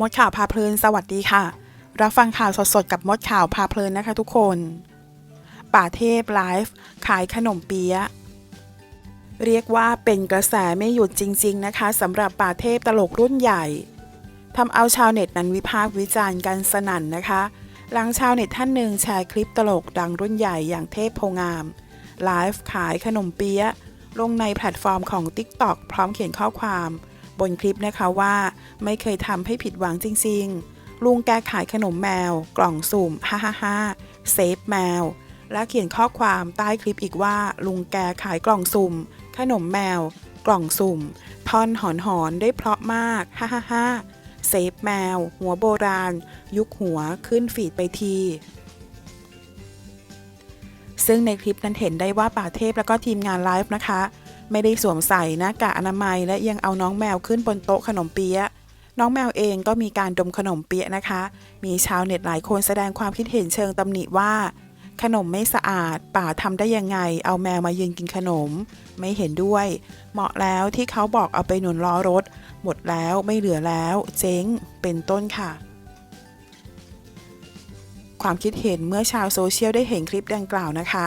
มดข่าวพาเพลินสวัสดีค่ะ รับฟังข่าวสดๆกับมดข่าวพาเพลินนะคะทุกคน ป่าเทพไลฟ์ขายขนมเปี๊ยะเรียกว่าเป็นกระแสไม่หยุดจริง ๆ นะคะสำหรับป่าเทพตลกรุ่นใหญ่ทำเอาชาวเน็ตนั้นวิพากษ์วิจารณ์กันสนั่นนะคะ หลังชาวเน็ตท่านหนึ่งแชร์คลิปตลกดังรุ่นใหญ่อย่างเทพโพงามไลฟ์ขายขนมเปี๊ยะลงในแพลตฟอร์มของ TikTok พร้อมเขียนข้อความ บนคลิปนะคะว่าไม่เคยทำให้ผิดหวังจริง ๆ ลุงแกขายขนมแมว กล่องสุ่มฮ่าฮ่าฮ่าเซฟแมว และเขียนข้อความใต้คลิปอีกว่า ลุงแกขายกล่องสุ่ม ขนมแมว กล่องสุ่มท่อนหอนหอนๆได้เพราะมากฮ่าฮ่าฮ่าเซฟแมว หัวโบราณ ยุคหัวขึ้นฟีดไปทีซึ่งในคลิปนั้นเห็นได้ว่าป่าเทพแล้วก็ทีมงานไลฟ์นะคะ ไม่ได้สวมใส่หน้ากากอนามัย และยังเอาน้องแมวขึ้นบนโต๊ะขนมเปี๊ยะน้องแมวเองก็มีการดมขนมเปี๊ยะนะคะ มีชาวเน็ตหลายคนแสดงความคิดเห็นเชิงตำหนิว่า ขนมไม่สะอาด ป่าทำได้ยังไง เอาแมวมายืนกินขนม ไม่เห็นด้วย เหมาะแล้วที่เขาบอกเอาไปหนุนล้อรถ หมดแล้วไม่เหลือแล้ว เจ๊ง เป็นต้นค่ะ ความคิดเห็นเมื่อชาวโซเชียลได้เห็นคลิปดังกล่าวนะคะ